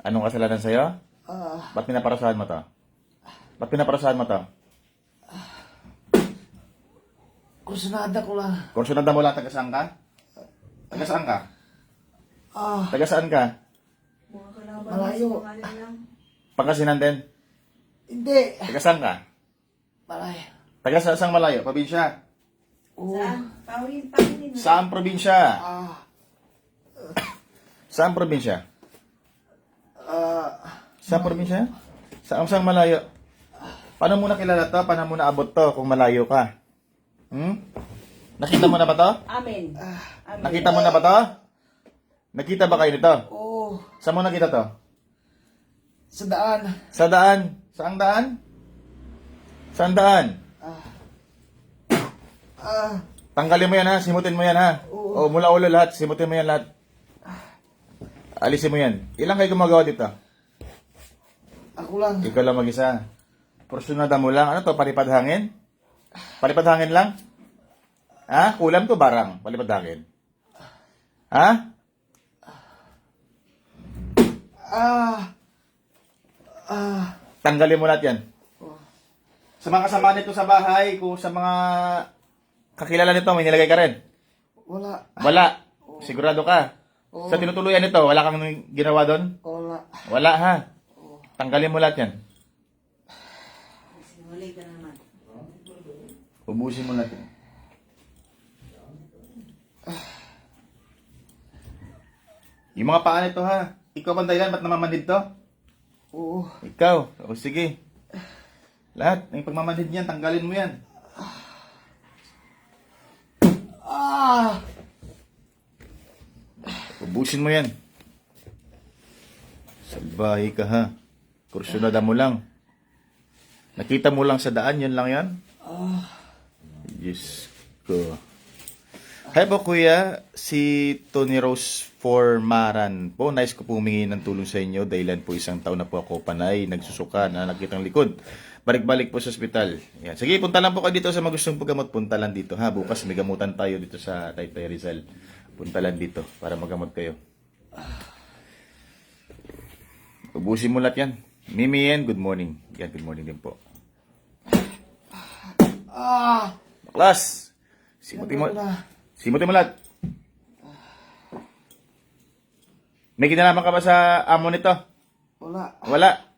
Anong kasalanan sa'yo? Ah, Ba't pinaparusahan mo to? Ba't pinaparusahan mo to? kursunada ko lang. Kursunada mo lang, taga saan ka? Taga saan ka? Ah, Taga saan ka? malayo. Pangasinan din? Hindi. Taga saan ka? Malayo. Taga sa sang malayo? Probinsya? Oo. Pawin, pawin. Saan probinsya? Ah, Saan probinsya? Ah, Saan probinsya? Saan sang malayo? Paano mo nakilala to? Paano mo naabot to kung malayo ka? Hmm? Nakita mo na ba to? Amen. Amen. Nakita mo na ba to? Nakita ba kayo nito? oo. Saan mo nakita to? Sa daan. Sa daan. Saang daan? Saan daan? Ah, Tanggalin mo yan ha, simutin mo yan ha. O Oo. mula ulo lahat, simutin mo yan lahat. Alisin mo yan. Ilang kayo gumagawa dito? Ako lang. Ikaw lang mag-isa. Porsyonada mo lang. Ano to, palipad hangin? Palipad hangin lang? Ha? Kulam to barang, palipad hangin. Ha? Ah, ah, Tanggalin mo lahat yan. oh. Sa mga kasama nito sa bahay, kung sa mga kakilala nito, may nilagay ka rin. wala. Wala. Sigurado ka. Sa tinutuluyan nito, wala kang ginawa doon? Wala. Wala ha. Tanggalin mo lahat yan. Sinuli ka naman. Ubusin mo lahat yan. Yung mga paa nito ha. Ikaw bang dahilan? Ba't namamanid to? Oo. Ikaw. O sige. Lahat. Yung pagmamanid niyan, tanggalin mo yan. Ah, Ubusin mo yan. Salbahe ka ha. Kursunada mo lang. Nakita mo lang sa daan, yun lang yan? ah, Diyos ko. Hi po kuya, si Tony Rose for Maran po. Nice ko po humingi ng tulong sa inyo. Dahilan po isang taon na po ako panay, nagsusuka na nakitang likod. Balik-balik po sa ospital. Yan. Sige, punta lang po kayo dito sa magustong paggamot. Punta lang dito ha. Bukas may gamutan tayo dito sa Taytay Rizal. Punta lang dito para magamot kayo. Ubusin mo lahat yan. Mimi yan, good morning. Yan, good morning din po. ah, Baklas! Simutin mo, na. simutin mo lahat. May kinalaman ka ba sa amo nito? Wala. Wala.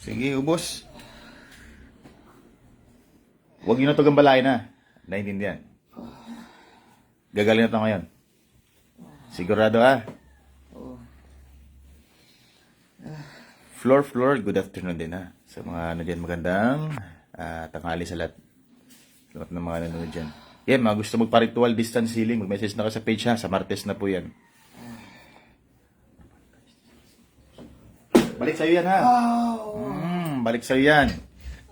Sige, ubos. Huwag nyo na ito gambalain ha. Naintindihan. Gagaling na ito ngayon. Sigurado ha. Oo. Floor, floor, good afternoon din ha. Sa mga ano dyan, magandang ah, tanghali sa lahat. Lahat ng mga nanonood dyan. Yan, mga gusto magpa-ritual distance healing, mag-message na ka sa page ha. Sa Martes na po yan. Balik sa'yo yan ha. Oo. Hmm, balik sa'yo yan.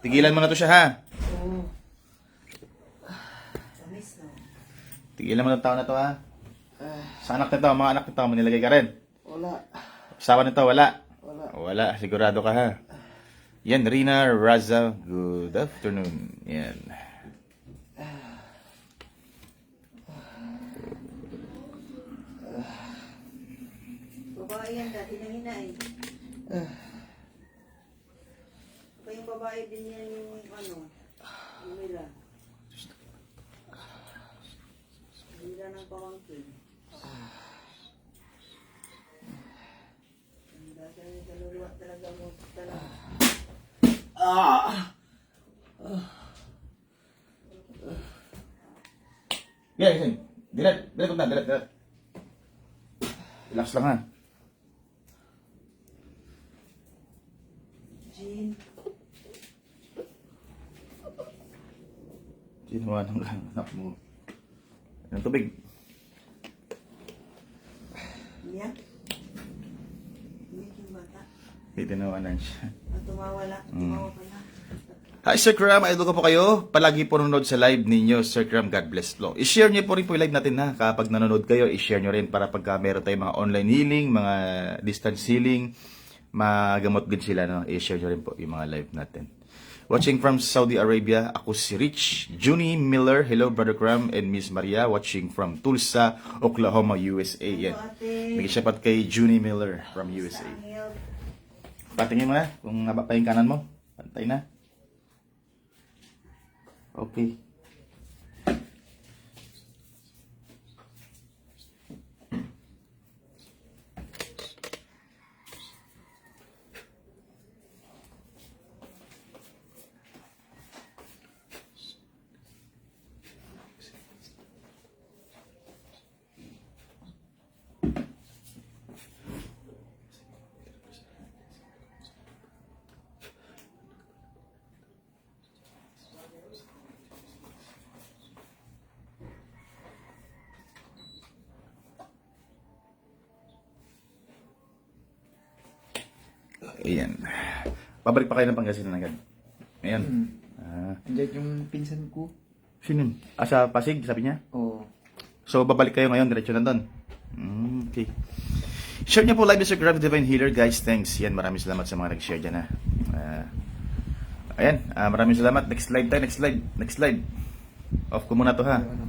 Tigilan mo na to siya ha. Oo. Tigilan mo na tao na to ha. Sa anak nito, mga anak nito, manilagay ka rin. wala. Asawa nito, wala. Wala. Wala, sigurado ka ha. Yan, Rina Raza, good afternoon. Yan. Babae yan dati nang hinay. Ah, Pa yung babae din yan yung ano. Yung Mila. Mila ng pamangkin. Ang yung kaluluwa talaga mo talaga. ah, Yan, yan. Dilat, dilat dilat, dilat. Relax lang ha. Jean. Ginawa ng anak mo. Ng tubig. Niya. Niya yung bata. Itinawanan siya. At tumawala. Mm. Tumawa ka na. Hi Sir Cram, idol ko po kayo. Palagi po nanonood sa live ninyo, Sir Cram. God bless po. I-share niyo po rin po yung live natin ha. Kapag nanonood kayo, i-share niyo rin para pagka meron tayong mga online healing, mga distance healing, magamot din sila. No? I-share niyo rin po yung mga live natin. Watching from Saudi Arabia, ako si Rich, Junie Miller, hello Brother Cram, and Miss Maria, watching from Tulsa, Oklahoma, USA. Yan. Bigyan siya pat kay Junie Miller from USA. Patingin mo na kung haba pa yung kanan mo. Pantay na. Okay. Ayan. Pabalik pa kayo ng Pangasinan agad. Ayan. Ah, Andiyan yung pinsan ko. sino yun? Ah, sa Pasig, sabi niya? Oo. So, babalik kayo ngayon, diretso na doon. Mm, okay. Share niyo po live sa Grab Divine Healer, guys. Thanks. Yan, maraming salamat sa mga nag-share dyan, ha. Ah, ayan, ah, maraming salamat. Next slide tayo, next slide. Next slide. Off ko muna to, ha. Ano?